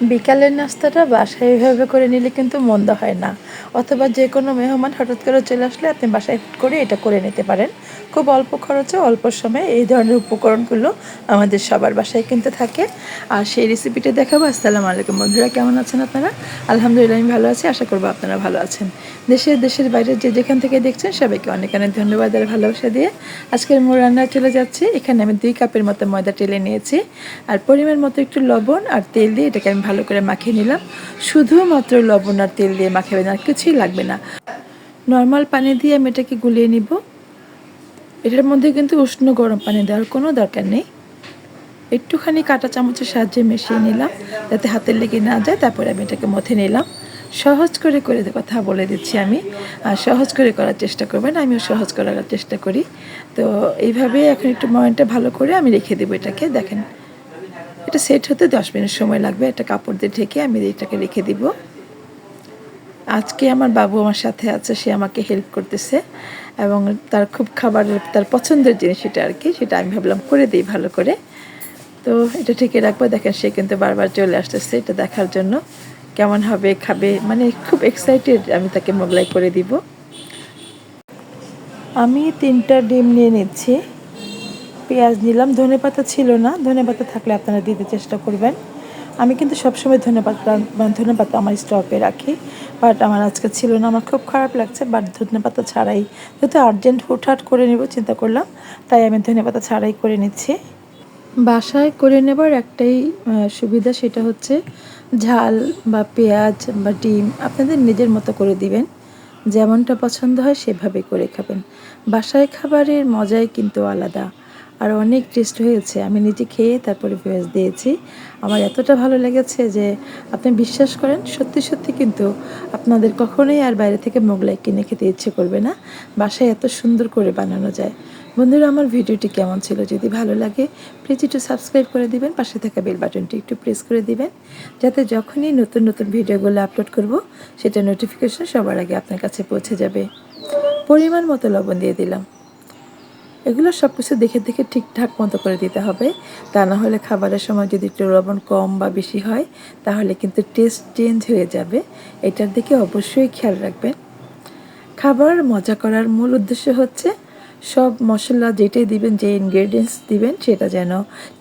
বিকালের নাস্তাটা বাসায় এভাবে করে নিলে কিন্তু মন্দ হয় না। অথবা যে কোনো মেহমান হঠাৎ করে চলে আসলে আপনি বাসায় করে এটা করে নিতে পারেন। খুব অল্প খরচে, অল্প সময়ে এই ধরনের উপকরণগুলো আমাদের সবার বাসায় কিন্তু থাকে। আর সেই রেসিপিটা দেখাবো। আসসালামু আলাইকুম বন্ধুরা, কেমন আছেন আপনারা? আলহামদুলিল্লাহ, আমি ভালো আছি। আশা করব আপনারা ভালো আছেন। দেশের দেশের বাইরে যে যেখান থেকে দেখছেন, সবাইকে অনেক অনেক ধন্যবাদ আর ভালোবাসা দিয়ে আজকের মোর রান্নায় চলে যাচ্ছি। এখানে আমি দুই কাপের মতো ময়দা টেলে নিয়েছি। আর পরিমাণ মতো একটু লবণ আর তেল দিয়ে এটাকে আমি ভালো করে মাখিয়ে নিলাম। শুধুমাত্র লবণ আর তেল দিয়ে মাখাবেন আর কিছুই লাগবে না। নর্মাল পানি দিয়ে আমি এটাকে গুলিয়ে নিব। এটার মধ্যে কিন্তু উষ্ণ গরম পানি দেওয়ার কোনো দরকার নেই। একটুখানি কাঁটা চামচের সাহায্যে মিশিয়ে নিলাম। যাতে হাতের লেগে না যায়, তারপরে আমি এটাকে মথে নিলাম। সহজ করে করে কথা বলে দিচ্ছি আমি। আর সহজ করে করার চেষ্টা করবেন, আমিও সহজ করার চেষ্টা করি। তো এইভাবে এখন একটু ময়নটা ভালো করে আমি রেখে দেবো এটাকে, দেখেন। এটা সেট হতে দশ মিনিট সময় লাগবে। একটা কাপড় দিয়ে ঢেকে আমি এটাকে রেখে দিব। আজকে আমার বাবু আমার সাথে আছে, সে আমাকে হেল্প করতেছে এবং তার খুব খাবারের, তার পছন্দের জিনিস এটা আর কি, সেটা আমি ভাবলাম করে দিই ভালো করে। তো এটা ঠিকই রাখব। দেখেন সে কিন্তু বারবার চলে আসতেছে এটা দেখার জন্য। কেমন হবে, খাবে? মানে খুব এক্সাইটেড আমি তাকে মোগলাই করে দিব। আমি তিনটা ডিম নিয়ে নিচ্ছি। পেঁয়াজ নিলাম। ধনে পাতা ছিল না। ধনে পাতা থাকলে আপনারা দিতে চেষ্টা করবেন। আমি কিন্তু সবসময় ধনে পাতা ধনে পাতা আমার স্টকে রাখি। বাট আমার আজকে ছিল না। আমার খুব খারাপ লাগছে। বাট ধনে পাতা ছাড়াই যেহেতু আর্জেন্ট হুটহাট করে নেব, চিন্তা করলাম। তাই আমি ধনে পাতা ছাড়াই করে নিচ্ছি। বাসায় করে নেবার একটাই সুবিধা সেটা হচ্ছে ঝাল বা পেঁয়াজ বা ডিম আপনাদের নিজের মতো করে দিবেন। যেমনটা পছন্দ হয় সেভাবে করে খাবেন। বাসায় খাবারের মজাই কিন্তু আলাদা। আর অনেক টেস্ট হয়েছে। আমি নিজে খেয়ে তারপরে ভয়েস দিয়েছি। আমার এতটা ভালো লেগেছে যে আপনি বিশ্বাস করেন, সত্যি সত্যি কিন্তু আপনাদের কখনোই আর বাইরে থেকে মোগলাই কিনে খেতে ইচ্ছে করবে না। বাসায় এত সুন্দর করে বানানো যায়। বন্ধুরা, আমার ভিডিওটি কেমন ছিল যদি ভালো লাগে প্লিজ একটু সাবস্ক্রাইব করে দিবেন, পাশে থাকা বেল বাটনটি একটু প্রেস করে দিবেন, যাতে যখনই নতুন নতুন ভিডিওগুলো আপলোড করব, সেটা নোটিফিকেশন সবার আগে আপনার কাছে পৌঁছে যাবে। পরিমাণ মতো লবণ দিয়ে দিলাম। এগুলো সব কিছু দেখে দেখে ঠিকঠাক মতো করে দিতে হবে। তা না হলে খাবারের সময় যদি একটু লবণ কম বা বেশি হয়, তাহলে কিন্তু টেস্ট চেঞ্জ হয়ে যাবে। এটার দিকে অবশ্যই খেয়াল রাখবেন। খাবার মজা করার মূল উদ্দেশ্য হচ্ছে, সব মশলা যেটাই দিবেন, যে ইনগ্রেডিয়েন্টস দিবেন, সেটা যেন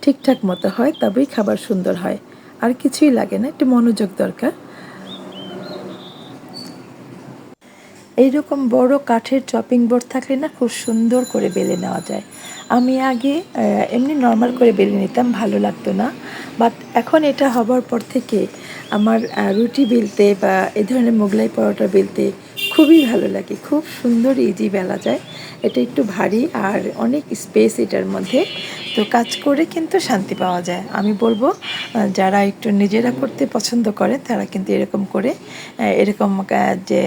ঠিকঠাক মতো হয়, তবেই খাবার সুন্দর হয়। আর কিছুই লাগে না, একটু মনোযোগ দরকার। এইরকম বড় কাঠের চপিং বোর্ড থাকলে না খুব সুন্দর করে বেলে নেওয়া যায়। আমি আগে এমনি নর্মাল করে বেলে নিতাম, ভালো লাগতো না। বাট এখন এটা হবার পর থেকে আমার রুটি বেলতে বা এ ধরনের মোগলাই পরোটা বেলতে খুবই ভালো লাগে। খুব সুন্দর ইজি বেলা যায়। এটা একটু ভারী আর অনেক স্পেস এটার মধ্যে। তো কাজ করে কিন্তু শান্তি পাওয়া যায়। আমি বলব যারা একটু নিজেরা করতে পছন্দ করে, তারা কিন্তু এরকম করে এরকম যে,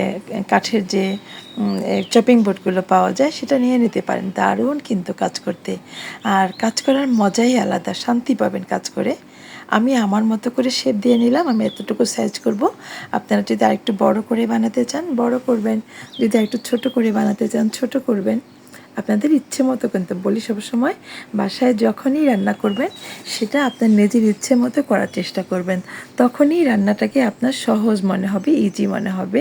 কাঠের যে চপিং বোর্ডগুলো পাওয়া যায়, সেটা নিয়ে নিতে পারেন। দারুণ কিন্তু কাজ করতে। আর কাজ করার মজাই আলাদা, শান্তি পাবেন কাজ করে। আমি আমার মতো করে শেপ দিয়ে নিলাম, আমি এতটুকু সাইজ করব। আপনারা যদি আরেকটু বড় করে বানাতে চান, বড় করবেন। যদি আরেকটু ছোট করে বানাতে চান, ছোট করবেন। আপনাদের ইচ্ছে মতো কিন্তু বলি সবসময় বাসায় যখনই রান্না করবেন, সেটা আপনার নিজের ইচ্ছে মতো করার চেষ্টা করবেন। তখনই রান্নাটাকে আপনার সহজ মনে হবে ইজি মনে হবে।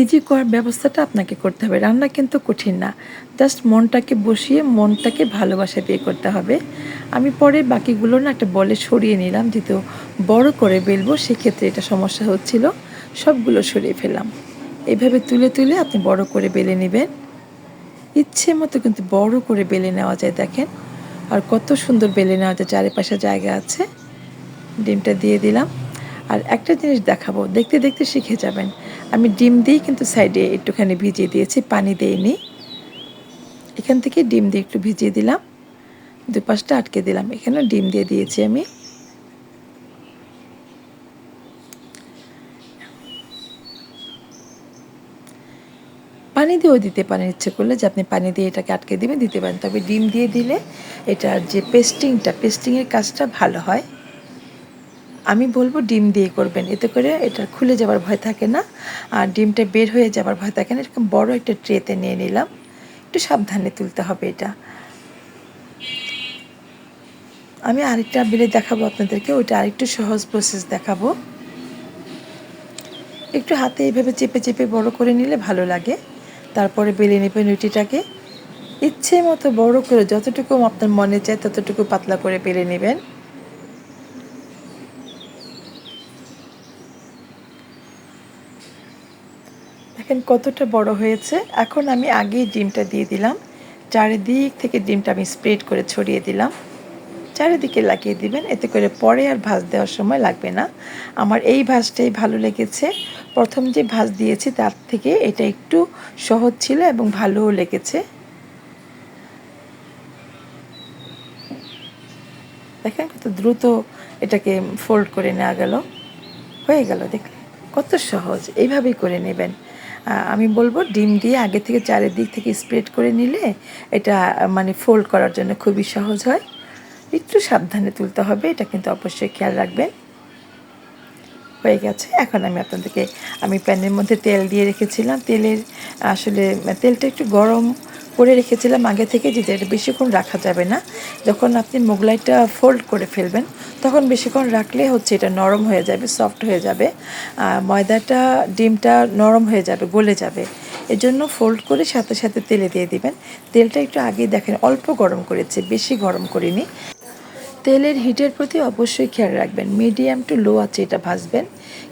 ইজি করার ব্যবস্থাটা আপনাকে করতে হবে। রান্না কিন্তু কঠিন না। জাস্ট মনটাকে বসিয়ে, মনটাকে ভালোবাসা দিয়ে করতে হবে। আমি পরে বাকিগুলো না একটা বলে সরিয়ে নিলাম, যেহেতু বড় করে বেলবো, সেক্ষেত্রে এটা সমস্যা হচ্ছিল। সবগুলো সরিয়ে ফেলাম এইভাবে তুলে তুলে আপনি বড় করে বেলে নেবেন। ইচ্ছে মতো কিন্তু বড় করে বেলে নেওয়া যায়, দেখেন। আর কত সুন্দর বেলে নেওয়া যায়, চারিপাশে জায়গা আছে। ডিমটা দিয়ে দিলাম। আর একটা জিনিস দেখাবো, দেখতে দেখতে শিখে যাবেন। আমি ডিম দিয়েই কিন্তু সাইডে একটুখানি ভিজিয়ে দিয়েছি, পানি দিইনি। এখান থেকে ডিম দিয়ে একটু ভিজিয়ে দিলাম। দুপাশটা আটকে দিলাম। এখানে ডিম দিয়ে দিয়েছি আমি। পানি দিয়েও দিতে পারেন, ইচ্ছে করলে যে আপনি পানি দিয়ে এটাকে আটকে দিবেন, দিতে পারেন। তবে ডিম দিয়ে দিলে এটার যে পেস্টিংটা পেস্টিংয়ের কাজটা ভালো হয়। আমি বলব ডিম দিয়ে করবেন, এতে করে এটা খুলে যাবার ভয় থাকে না। আর ডিমটা বের হয়ে যাবার ভয় থাকে না, এরকম বড় একটা ট্রেতে নিয়ে নিলাম। একটু সাবধানে তুলতে হবে এটা। আমি আরেকটা বেলে দেখাবো আপনাদেরকে, ওইটা আরেকটু সহজ প্রসেস দেখাবো। একটু হাতে এইভাবে চেপে চেপে বড় করে নিলে ভালো লাগে। তারপরে বেলে নেবেন রুটিটাকে ইচ্ছে মতো বড় করে যতটুকু আপনার মনে চায় ততটুকু পাতলা করে বেলে নেবেন। দেখেন কতটা বড় হয়েছে। এখন আমি আগেই ডিমটা দিয়ে দিলাম। চারিদিক থেকে ডিমটা আমি স্প্রেড করে ছড়িয়ে দিলাম। চারিদিকে লাগিয়ে দিবেন। এতে করে পরে আর ভাজ দেওয়ার সময় লাগবে না। আমার এই ভাজটাই ভালো লেগেছে। প্রথম যে ভাজ দিয়েছি তার থেকে এটা একটু সহজ ছিল এবং ভালোও লেগেছে। দেখেন কত দ্রুত এটাকে ফোল্ড করে নেওয়া গেল। হয়ে গেল দেখলে কত সহজ, এইভাবেই করে নেবেন। আমি বলব ডিম দিয়ে আগে থেকে চারিদিক থেকে স্প্রেড করে নিলে এটা মানে ফোল্ড করার জন্য খুবই সহজ হয়। একটু সাবধানে তুলতে হবে, এটা কিন্তু অবশ্যই খেয়াল রাখবেন। হয়ে গেছে। এখন আমি আপনাদেরকে, আমি প্যানের মধ্যে তেল দিয়ে রেখেছিলাম। তেলের আসলে তেলটা একটু গরম করে রেখেছিলাম আগে থেকে, যে এটা বেশিক্ষণ রাখা যাবে না। যখন আপনি মোগলাইটা ফোল্ড করে ফেলবেন, তখন বেশিক্ষণ রাখলে হচ্ছে এটা নরম হয়ে যাবে, সফট হয়ে যাবে। ময়দাটা, ডিমটা নরম হয়ে যাবে, গলে যাবে। এজন্য ফোল্ড করে সাথে সাথে তেলে দিয়ে দিবেন। তেলটা একটু আগে দেখেন, অল্প গরম করেছে, বেশি গরম করিনি। তেলের হিটের প্রতি অবশ্যই খেয়াল রাখবেন। মিডিয়াম টু লো আছে এটা ভাজবেন।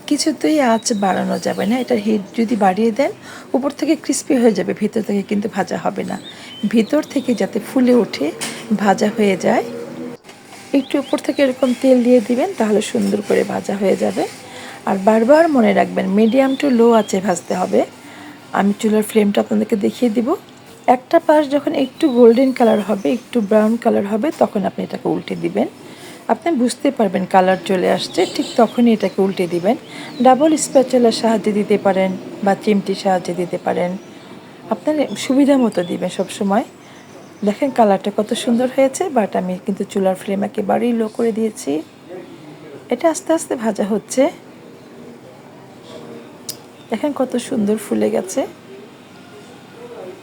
কিছুতেই আঁচ বাড়ানো যাবে না। এটার হিট যদি বাড়িয়ে দেন, উপর থেকে ক্রিস্পি হয়ে যাবে। ভিতর থেকে কিন্তু ভাজা হবে না। ভিতর থেকে যাতে ফুলে ওঠে, ভাজা হয়ে যায়। একটু উপর থেকে এরকম তেল দিয়ে দিবেন, তাহলে সুন্দর করে ভাজা হয়ে যাবে। আর বারবার মনে রাখবেন, মিডিয়াম টু লো আছে ভাজতে হবে। আমি চুলার ফ্লেমটা আপনাদেরকে দেখিয়ে দিব। একটা পাশ যখন একটু গোল্ডেন কালার হবে, একটু ব্রাউন কালার হবে, তখন আপনি এটাকে উল্টে দিবেন। আপনি বুঝতে পারবেন কালার চলে আসছে, ঠিক তখনই এটাকে উল্টে দিবেন। ডাবল স্প্যাচেলার সাহায্যে দিতে পারেন বা চিমটির সাহায্যে দিতে পারেন। আপনার সুবিধা মতো দিবেন সবসময়। দেখেন কালারটা কত সুন্দর হয়েছে বাট আমি কিন্তু চুলার ফ্লেম একেবারেই লো করে দিয়েছি। এটা আস্তে আস্তে ভাজা হচ্ছে। দেখেন কত সুন্দর ফুলে গেছে।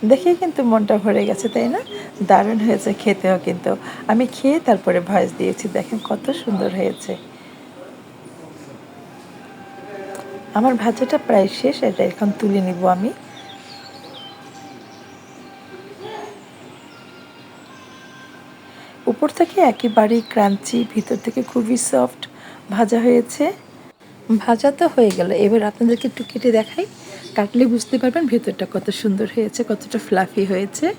দেখেই কিন্তু মনটা ভরে গেছে, তাই না? দারুণ হয়েছে, খেতেও কিন্তু। আমি খেয়ে তারপরে ভয়েস দিয়েছি, দেখেন কত সুন্দর হয়েছে। আমার ভাজাটা প্রায় শেষ, এটা এখন তুলে নিব আমি। উপর থেকে একেবারেই ক্রাঞ্চি, ভিতর থেকে খুবই সফট ভাজা হয়েছে। ভাজা তো হয়ে গেল, এবার আপনাদেরকে একটু কেটে দেখাই। কাটলে বুঝতে পারবেন ভেতরটা কত সুন্দর হয়েছে, কতটা ফ্লাফি হয়েছে।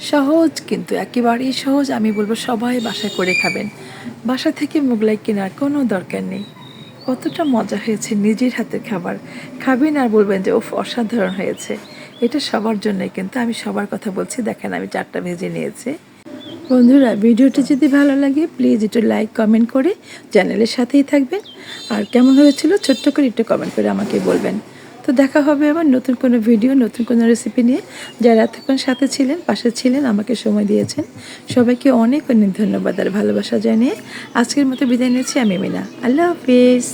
সহজ কিন্তু, একেবারেই সহজ, আমি বলব সবাই বাসায় করে খাবেন। বাসা থেকে মোগলাই কেনার কোনো দরকার নেই। কতটা মজা হয়েছে নিজের হাতের খাবার। খাবেন আর বলবেন যে ওফ অসাধারণ হয়েছে। এটা সবার জন্যই কিন্তু আমি সবার কথা বলছি। দেখেন, আমি চারটা ভেজে নিয়েছি। বন্ধুরা, ভিডিওটি যদি ভালো লাগে প্লিজ একটু লাইক কমেন্ট করে চ্যানেলের সাথেই থাকবেন। আর কেমন হয়েছিল, ছোট্ট করে একটু কমেন্ট করে আমাকে বলবেন। তো দেখা হবে আবার নতুন কোনো ভিডিও নতুন কোনো রেসিপি নিয়ে। যারা এতক্ষণ সাথে ছিলেন, পাশে ছিলেন, আমাকে সময় দিয়েছেন, সবাইকে অনেক অনেক ধন্যবাদ আর ভালোবাসা জানিয়ে আজকের মতো বিদায় নিয়েছি আমি মিনা। আল্লাহ হাফিজ।